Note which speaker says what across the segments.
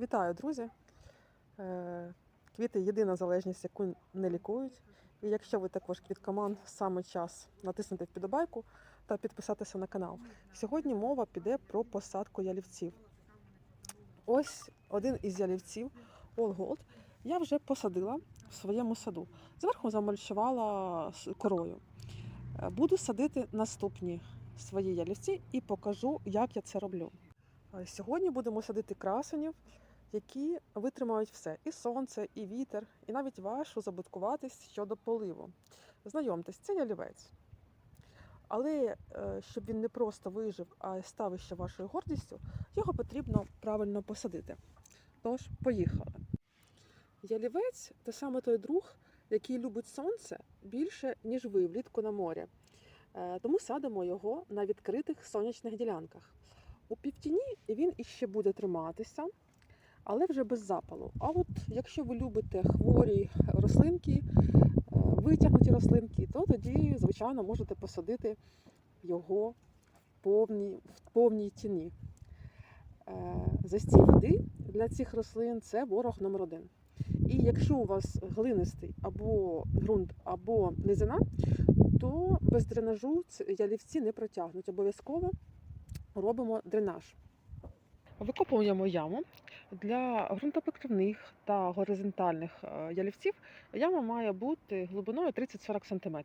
Speaker 1: Вітаю, друзі! Е, Квіти єдина залежність, яку не лікують. І якщо ви також квіткоман, саме час натиснути вподобайку та підписатися на канал. Сьогодні мова піде про посадку ялівців. Ось один із ялівців All Gold я вже посадила в своєму саду. Зверху замульчувала корою. Е, Буду садити наступні свої ялівці і покажу, як я це роблю. Е, Сьогодні будемо садити красенів, які витримають все: і сонце, і вітер, і навіть вашу забуткуватись щодо поливу. Знайомтесь, це ялівець. Але е, щоб він не просто вижив, а став ще вашою гордістю, його потрібно правильно посадити. Тож, поїхали. Ялівець це саме той друг, який любить сонце більше, ніж ви влітку на морі. Е, Тому садимо його на відкритих сонячних ділянках. У півтіні він іще буде триматися, але вже без запалу. А от якщо ви любите хворі рослинки, е, витягнуті рослинки, то тоді, звичайно, можете посадити його в повній, в повній тіні. Е, Застій води для цих рослин це ворог номер один. І якщо у вас глинистий або ґрунт, або низина, то без дренажу ялівці не протягнуть. Обов'язково робимо дренаж. Викопуємо яму для ґрунтопокривних та горизонтальних е, ялівців. Яма має бути глибиною 30-40 см.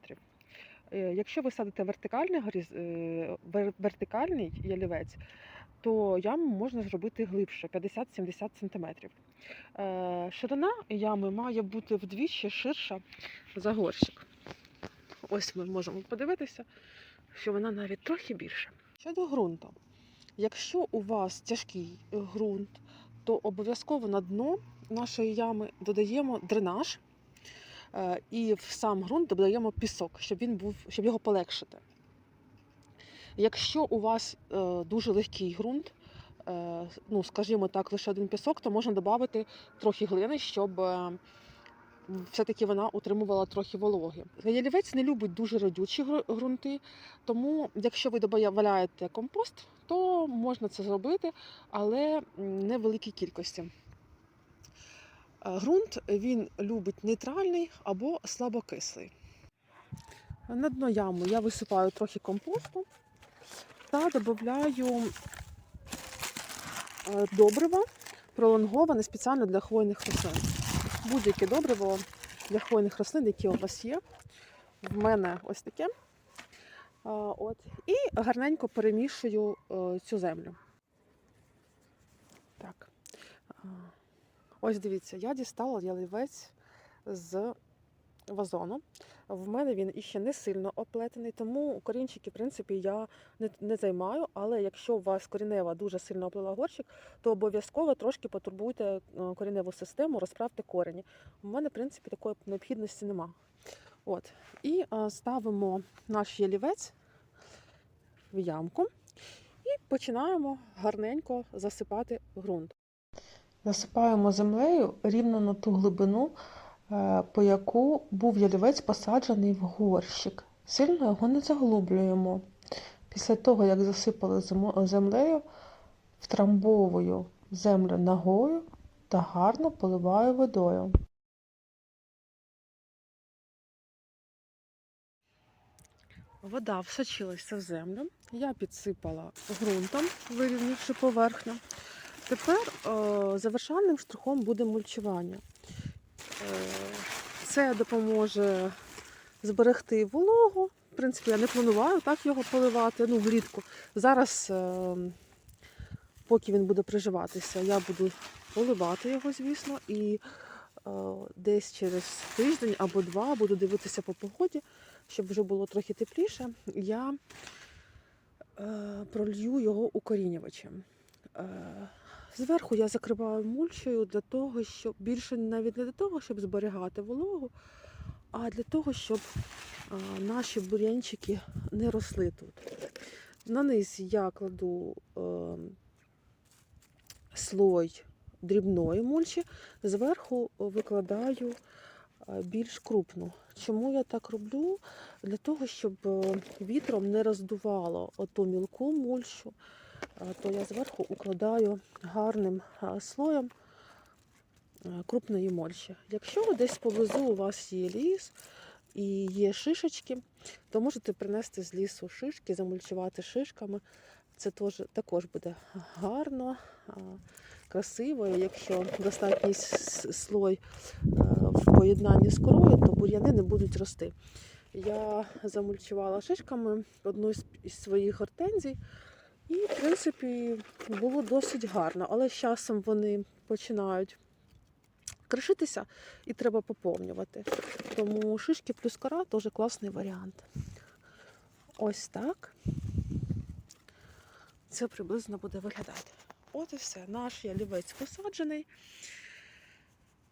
Speaker 1: Е, Якщо ви садите вертикальний, е, вер- вертикальний ялівець, то яму можна зробити глибше 50-70 см. Ширина ями має бути вдвічі ширша за горщик. Ось ми можемо подивитися, що вона навіть трохи більша. Щодо ґрунту, якщо у вас тяжкий ґрунт, то обов'язково на дно нашої ями додаємо дренаж е, і в сам ґрунт додаємо пісок, щоб він був, щоб його полегшити. Якщо у вас е, дуже легкий ґрунт, е, ну, скажімо так, лише один пісок, то можна додати трохи глини, щоб все-таки вона утримувала трохи вологи. Ялівець не любить дуже родючі ґрунти, тому якщо ви додаєте компост, то можна це зробити, але не в великій кількості. Е, Ґрунт він любить нейтральний або слабокислий. На дно яму я висипаю трохи компосту та додаю е, добриво, пролонговане спеціально для хвойних рослин. Будь-яке добриво для хвойних рослин, які у вас є. В мене ось таке. От. І гарненько перемішую е, цю землю. Так. Ось дивіться, я дістала ялівець з вазону. В мене він іще не сильно оплетений, тому корінчики, в принципі, я не, не займаю. Але якщо у вас корінева дуже сильно оплила горщик, то обов'язково трошки потурбуйте е, коріневу систему, розправте корені. У мене, в принципі, такої необхідності нема. От. І е, ставимо наш ялівець в ямку і починаємо гарненько засипати ґрунт. Засипаємо землею рівно на ту глибину, по яку був ялівець посаджений в горщик. Сильно його не заглублюємо. Після того, як засипали землею, втрамбовую землю ногою та гарно поливаю водою. Вода всочилася в землю. Я підсипала ґрунтом, вирівнявши поверхню. Тепер е, завершальним штрихом буде мульчування. Це допоможе зберегти вологу. В принципі, я не плануваю так його поливати. Ну, влітку. Зараз, е, поки він буде приживатися, я буду поливати його, звісно, і е, десь через тиждень або два буду дивитися по погоді, щоб вже було трохи тепліше. Я е, пролью його укорінювачем. Зверху я закриваю мульчою для того, щоб більше навіть не для того, щоб зберігати вологу, а для того, щоб наші бур'янчики не росли тут. На низ я кладу е, слой дрібної мульчі, зверху викладаю е, більш крупну. Чому я так роблю? Для того, щоб е, вітром не роздувало оту мілку мульчу, то я зверху укладаю гарним слоєм е, крупної мольчі. Якщо десь поблизу у вас є ліс і є шишечки, то можете принести з лісу шишки, замульчувати шишками. Це також буде гарно, красиво. Якщо достатній слой е, в поєднанні з корою, то бур'яни не будуть рости. Я замульчувала шишками одну із своїх гортензій, і, в принципі, було досить гарно, але з часом вони починають кришитися і треба поповнювати. Тому шишки плюс кора теж класний варіант. Ось так. Це приблизно буде виглядати. От і все. Наш ялівець посаджений.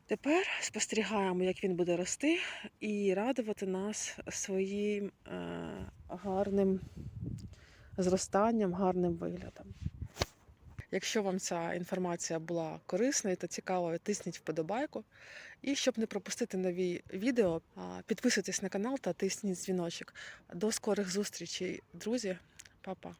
Speaker 1: Тепер спостерігаємо, як він буде рости, і радувати нас своїм е, гарним зростанням, гарним виглядом. Якщо вам ця інформація була корисною та цікавою, тисніть вподобайку. І щоб не пропустити нові відео, підписуйтесь на канал та тисніть дзвіночок. До скорих зустрічей, друзі, Па-па.